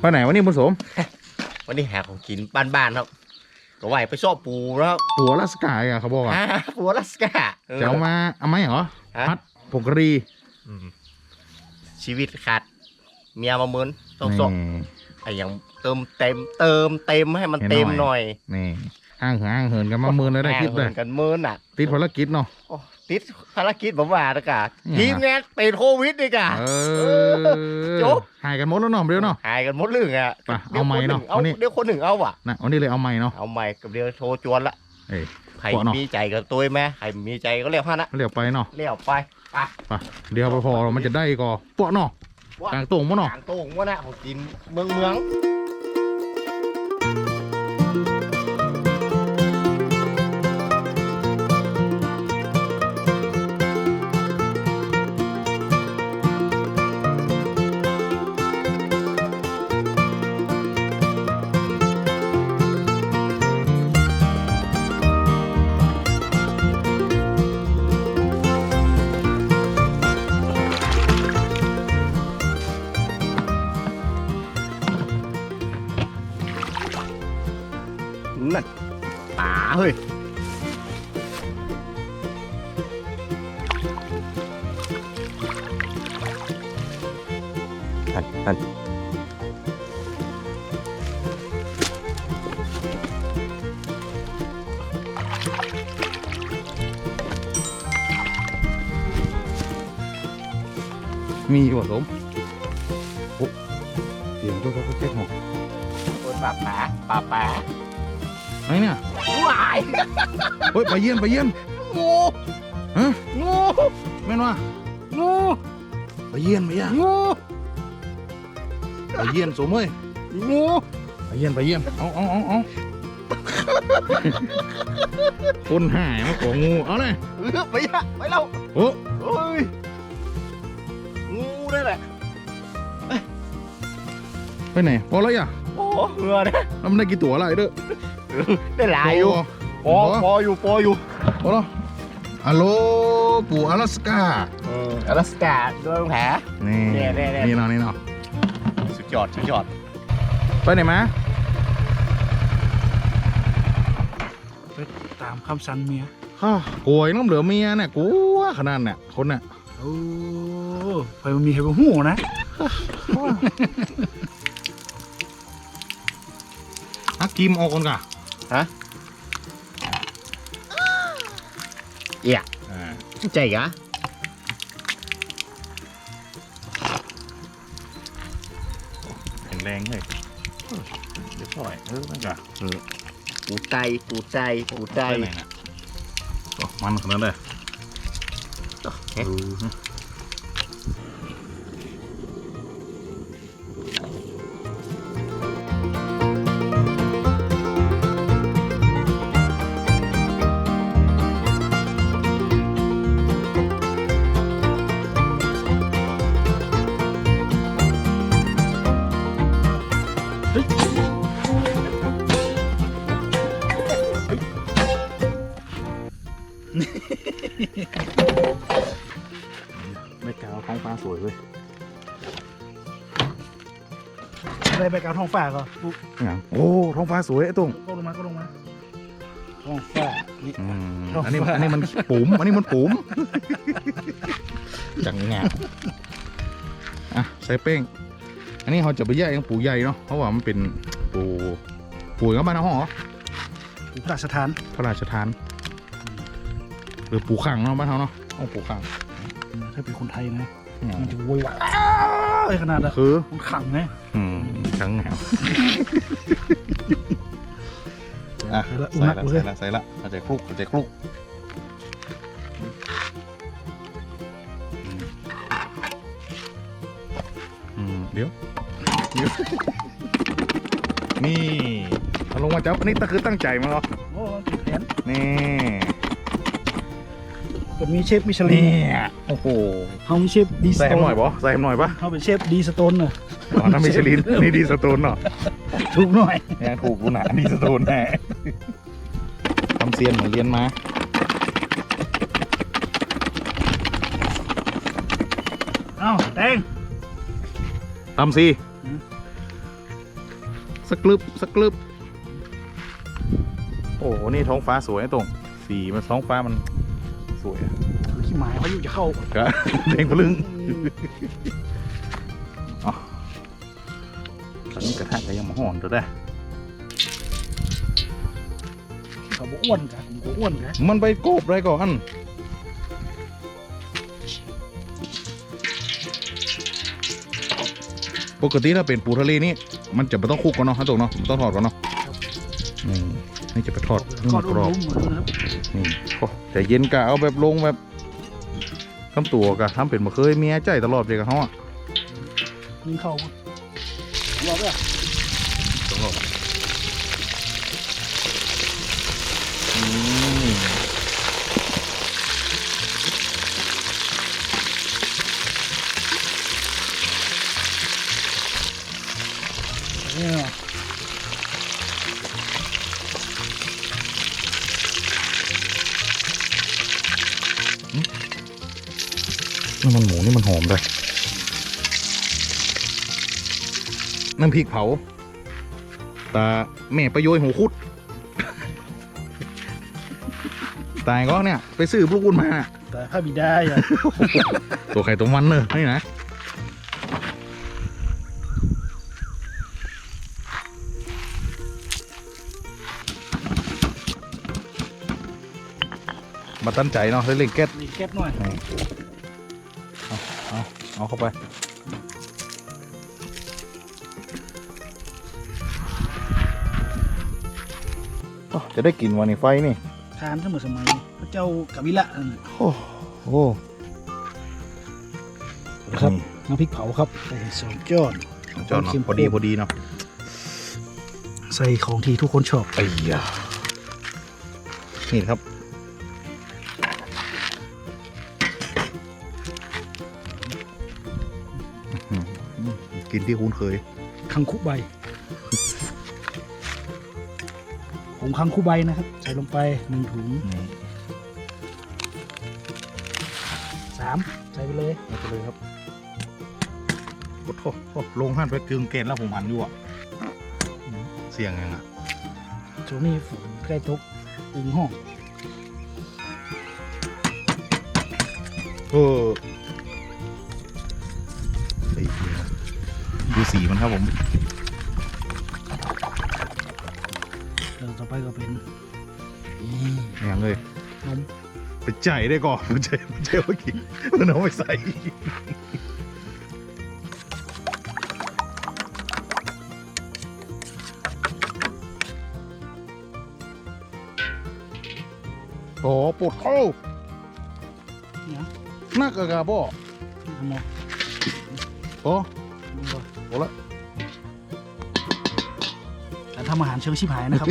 ไปไหนวะนี่บุญสมวันนี้แหาของกินบ้านๆครับก็ไหวไปชอบปูแล้วหัวลัสกายอะเขาบอกอะฮะปูอลาสกาเออ จะเมาเอาไหมเหรอฮะ พัดผงกะหรีอืชีวิตขาดเมียมาเมินต้องสอบไอ้อย่างเติมเต็มเติมเต็มให้มันเเต็มหน่อย นี่ ห้างเหินห้างเหินกันมาเมินเลยได้คลิปเลยแห่งกันเมินอะติดภารกิจเนาะโอ้ติดภารกิจผมว่านะกะเนี่ยทีมงานติดโควิดนี่กะเอจอบหายกันหมดแล้วเนาะเดี๋ยวเนาะหายกันหมดเรื่องอะไปเอาไม้เนาะเอาวันนี้เดี๋ยวคนหนึ่งเอาว่ะนะวันนี้เลยเอาไม้เนาะเอาไม้กับเดี๋ยวโทรจวนละเอ้ยใครกว่าเนาะมีใจกับตัวแม่ใครมีใจก็เรียกพานะเรียกไปเนาะเรียกไปไปไปเดี๋ยวพอๆมันจะได้ก่อเปาะเนาะว่ากลางตรงมั้เนาะกลางโต่งวะนะของกินเมืองเมือง นั่นป่าเฮ้ยนั่นนั่นมีอยู่สมโอ้เสีย ไอ้เนี่ยวายเฮ้ยไปเยี่ยมไปเยี่ยมงูฮะงูแม่นว่างูไปเยี่ยมไปเยี่ยมงูไปเยี่ยมสมเอ้ยงูไปเยี่ยมไปเยี่ยมเอาเอาเอาเอาคนหายมาของงูเอาเลยเออไปยะไปแล้วโอ้เฮ้ยงูได้แหละไปไหนพอแล้วอย่าโอ้เหงื่อเนี่ยแล้วมันได้กี่ตัวอะไรเด้อ ได้หลายอยู่พอ พอ พออยู่พออยู่ พอแล้วฮัลโหลปู่阿拉斯กา เอออลาสกาด้วยแผล นี่ เนี่ยเนี่ยเนี่ย นี่เนาะนี่เนาะ สุดยอดสุดยอด ไปไหนมา ตามคำสั่งเมีย ฮ่ากลัวน้ำเหลือเมียเนี่ยกลัวขนาดเนี่ยคนเนี่ย โอ้ไฟมันมีให้บ่หูนะ ฮักกิมออกคนกะ เอี่ยอ่าใจกะแข็งแรงเลยเรียบร้อยเออมันกะปูใจปูใจปูใจไปไหนน่ะโอ้มันขนาดเลย เอ๊ะดูนะไม่กาวท้องฟ้าสวยเว้ยได้ไปกลางท้องฟ้าก็ปุ๊บอย่างโอ้ท้องฟ้าสวยไอ้ตุ้งก็ลงมาก็ลงมาท้องฟ้านี่ อืมท้องฟ้า อันนี้อันนี้มันปุ๋มอันนี้มันปุ๋มจังงาอะใส่เป้ง อันนี้เขาจะไปแยกยังปูใหญ่เนาะเพราะว่ามันเป็นปูปูก็บ้านเราห้องเหรออุปราชทานพระราชทาน หรือปูขังเนาะบ้านเขาเนาะห้องปูขังถ้าเป็นคนไทยนะอืมมันจะโวยวายอ้าวไอ้ขนาดอะคือมันขังไงอืมจังงาอะใส่ละใส่อุละณหใส่ภูมิละใส่ละเอาใจคลุกเอาใจคลุกอืมเดี๋ยวเดี๋ยว นี่เอาลงมาจับอันนี้ก็คือตั้งใจมาเหรอโอ้ติดแขนนี่ผมมีเชฟมิชลินเนี่ยโอ้โหเขามีเชฟดีสใส่โตให้นหน่อยบ่ใส่ให้หน่อยปะเขาเป็นเชฟดีสโตนเนอะอ๋อน้ำมิชลินนี่ดีสโตนเนาะถูกหน่อยเนี่ยถูกกูหนาดีสโตนแน่ทำเซียนเหมือนเรียนมาเอ้าแตงทำสิ สักกลึบสักกลึบโอ้โหนี่ท้องฟ้าสวยนะตรง สีมันท้องฟ้ามันสวยอะขี้หมายพายุจะเข้าก็แดงพลึงอ๋อตอนนี้กระทะก็ยังมาห่อนตัวได้ เขาบอกอ้วนกันผมก็อ้วนกันมันไปโกบอะไรก่อนปกติถ้าเป็นปูทะเลนี่ มันจะไม่ต้องคลุกกันเนาะฮะตรงเนาะมันต้องทอดก่อนเนาะนี่นี่จะไปทอดให้ทอมัดนกรอบอุ้มๆเหมือนนะครับนี่โอ้แต่เย็นกะเอาแบบลงแบบทำตัวกะทำเป็นมาเคยเมียใจตลอดเลยกับเขาอะยิงเข้าหลอกอะอื มเนี่ยนี่มันหมูนี่มันหอมเลยน้ำพริกเผา ตาแม่ประโยยหูคุด ตายก็เนี่ย ไปซื้อพวกคุณมา แต่พระบิดาอะตัวไข่ตัวมันเนอะนี่นะ มาตั้นใจเนาะเล่นแก๊สนี่แก๊สหน่อยเอาเอาเอาเข้าไปอ้าวจะได้กลิ่นวันนี้ไฟนี่ทานเสมอสมัยพระเจ้ากวิละนั่นน่ะโอ้โหครับน้ำพริกเผาครับใส่สองจอนจอนเนาะเค็มพอดีข้นพอดีเนาะใส่ของที่ทุกคนชอบไอ้ยานี่ครับ หือกินที่คุ้นเคยคังคุใบผงคังคุใบนะครับ ใส่ลงไปหนึ่งถุงนี่สามใส่ไปเลยเอาไปเลยครับโอ้โหโอ้โหลงหันไปกึ่งเกณฑ์แล้วผมหันอยู่อะ เสียงยังอะช่วงนี้ฝนใกล้ตกอึงห้องเออ สีมันครับผมเดี๋ยวต่อไปก็เป็นนี่อย่างเลยนมไปใจายได้ก่อนไปใจายไปใจายเมื่อกี้มันเอาไปใส่โอ้ปวดเข้าเนี่ยนักอะกาบ่ทำหมดโอ้ นี่ก็โอ้ละการทำอาหารเชิงชิบหายนะครับ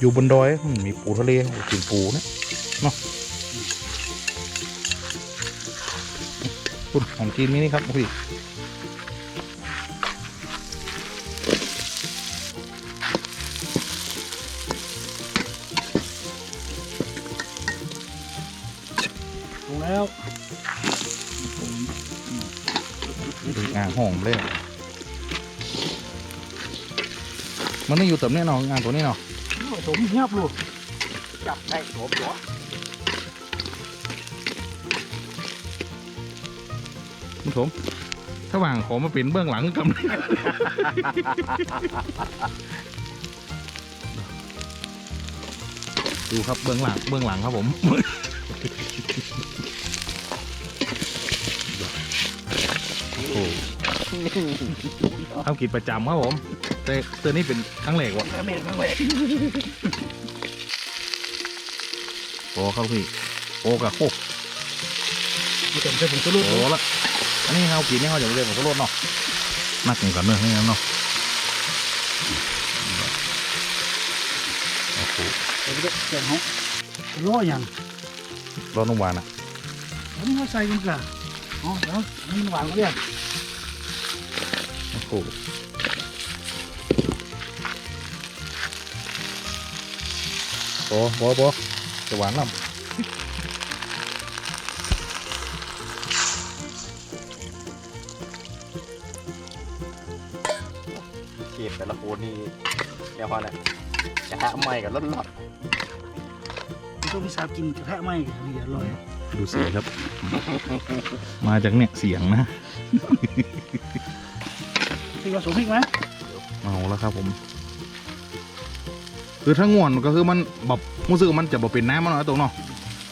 อยู่บนดอยอืมมีปูทะเลกินปูนะเนาะคุณของจีนมีนี่ครับพี่ มันไม่อยู่แต่เนี้ยเนาะงานตัวนี้เนาะโอ้ยสมเงียบลูกจับได้โสมหัวคุณผมถ้าว่างขอมาเป็นเบื้องหลังกำดูครับเบื้องหลังเบื้องหลังครับผมโอ้โหทำกิจประจำครับผม แต่ตัวนี้เป็นครั้งแรกวะแม่เมนเลยโอ้ครับพี่โอ้กับโอ้ไม่ต้องใช้ผงชูรสโอ้ละอันนี้เขากินนี่เขาจะไม่เรียกผมก็รดเนาะนักเหมือนกันเนอะนี่นะเนาะโอ้โหใส่ไปด้วยแกงเขาร้อยอย่างร้อนน้ำหวานอะอันนี้เขาใส่กันกะอ๋อเดี๋ยวอันนี้มันหวานก็เรียกโอ้โห โอ้โบโบจะหวานลำเกตแต่ละคนนี่เรียกว่าอะไรกระทะไหม้กับร้อนมันต้องมีสาบกินกระทะไหม้กันนี่อร่อยดูเสียงครับ มาจากเนี่ยเสียงนะพี่ว่าสมพริกไหมเอาแล้วครับผม คือถ้าง่วนก็คือมันแบบรู้สึกว่ามันจะบ่เป็นน้ำมันเนาะตรงเนาะ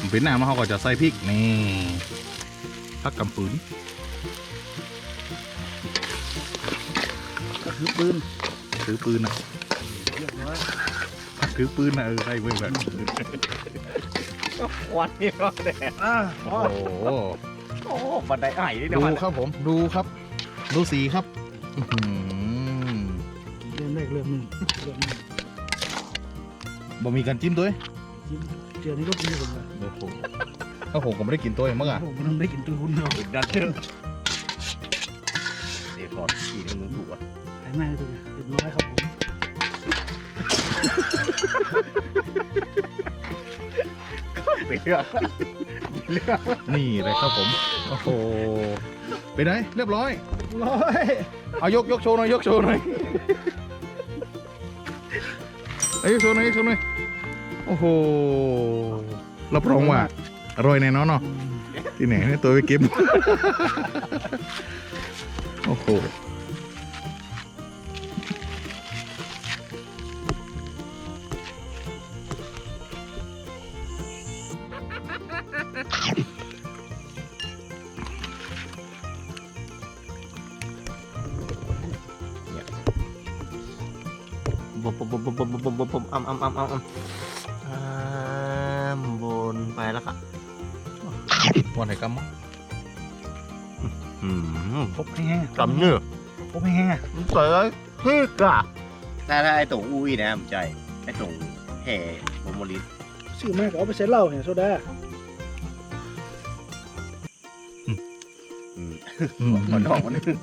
มันเป็นน้ำแล้วเขาก็จะใส่พริกนี่พักกำปืนก็คือปืนถือปืนนะเรียบร้อยพักถือปืนนะเออใส่เว้ยแบบๆวันนี้ก็แดดอ่าพโอ้อโหโอ้บันไดไอ้นี่เดี๋ยดูวมันครับผมดูครับ ดูสีครับอื้อหือเริ่มแรกเริ่มหนึ่งเริ่มหนึ่ง บ่มีการจิ้มด้วยยิ้มเดี๋ยวนี้ก็กินผมเลยโอ้โหถ้าผมก็ไม่ได้กินตัวเองมั้งอะผมมันได้กินตัวคุณเราอีกนัดเดียวเดี๋ยวก่อนขี่นึงมึงถูกอะไอ้แม่ตัวเนี้เรียบร้อยครับผมไปเรื่องนี่เลยครับผม โอ้โหไปไหนเรียบร้อย ร้อยเอายกยกโชว์หน่อยยกโชว์หน่อยเอายกโชว์หน่อยยกโชว์หน่อย โอ้โหรับรองว่าอร่อยแน่นอนเนาะที่ไหนเนี่ยตัวไปเก็บ โอ้โหบบบบบบบบบบบุบบุบบุบอ้ำอ้ำอ้ำอ้ำ วันไหนกำมั้งอืมพบให้แห้งกำเนื้อพบให้แห้งมันเตยพี่กะถ้าถ้าไอ้ตรงอุ้ยนะผมใจไอ้ตรงแห่โมโมลิสซื้อมาก็เอาไปใส่เหล้าเนี่ยโซดาอืมอืมมันออกมาหนึ่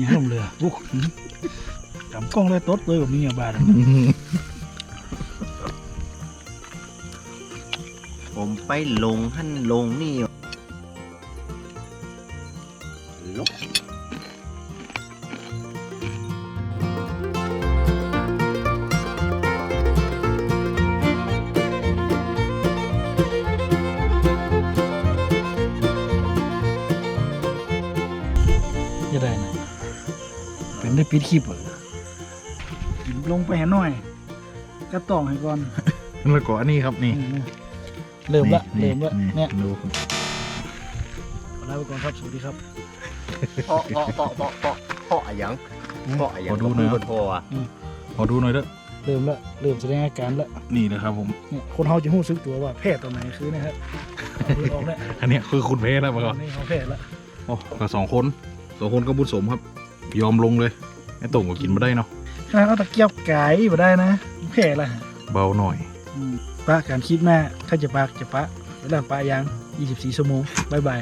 นี่ห้ลงเรือบุกจำกล้องได้ตดเลยแบบนี้อะบาดผมไปลงหั่นลงนี่ ป็นได้ปิดคลิปเหรอลงไปหาหน่อยกระต่องให้ก่อนแล้วก็อันนี้ครับนี่นี่เริ่มละนี่เริ่มละนี่เนี่ยดูครับขอลาไปก่อนครับสวัสดีครับเพาะเพาะเพาะเพาะเพาะเพาะอะไรหยังเพาะอะไรหยังขอดูหน่อยบครับนพออะขอดูหน่อยเด้อเริ่มละเริ่มแสดงอาการละนี่นะครับผมเนี่ยคนเขาจะรู้สึกตัวว่าแพทย์ตอนไหนคือเนะครับเอามือออกเนี่ยอันเนี้ยคือคุณเพชรแล้วมาก่อนนี่เขาแพทย์ละโอ้ก็สองคนสองคนก็บุญสมครับ ยอมลงเลย ไอ้โต่งก็กินมาได้เนาะขนาดเอาตะเกียบไก่มาได้นะแพทย์ละเบาหน่อยอืมปะการคิดแม่ถ้าจะปากจะปะเวลาปะยาง24 ชั่วโมงบายบาย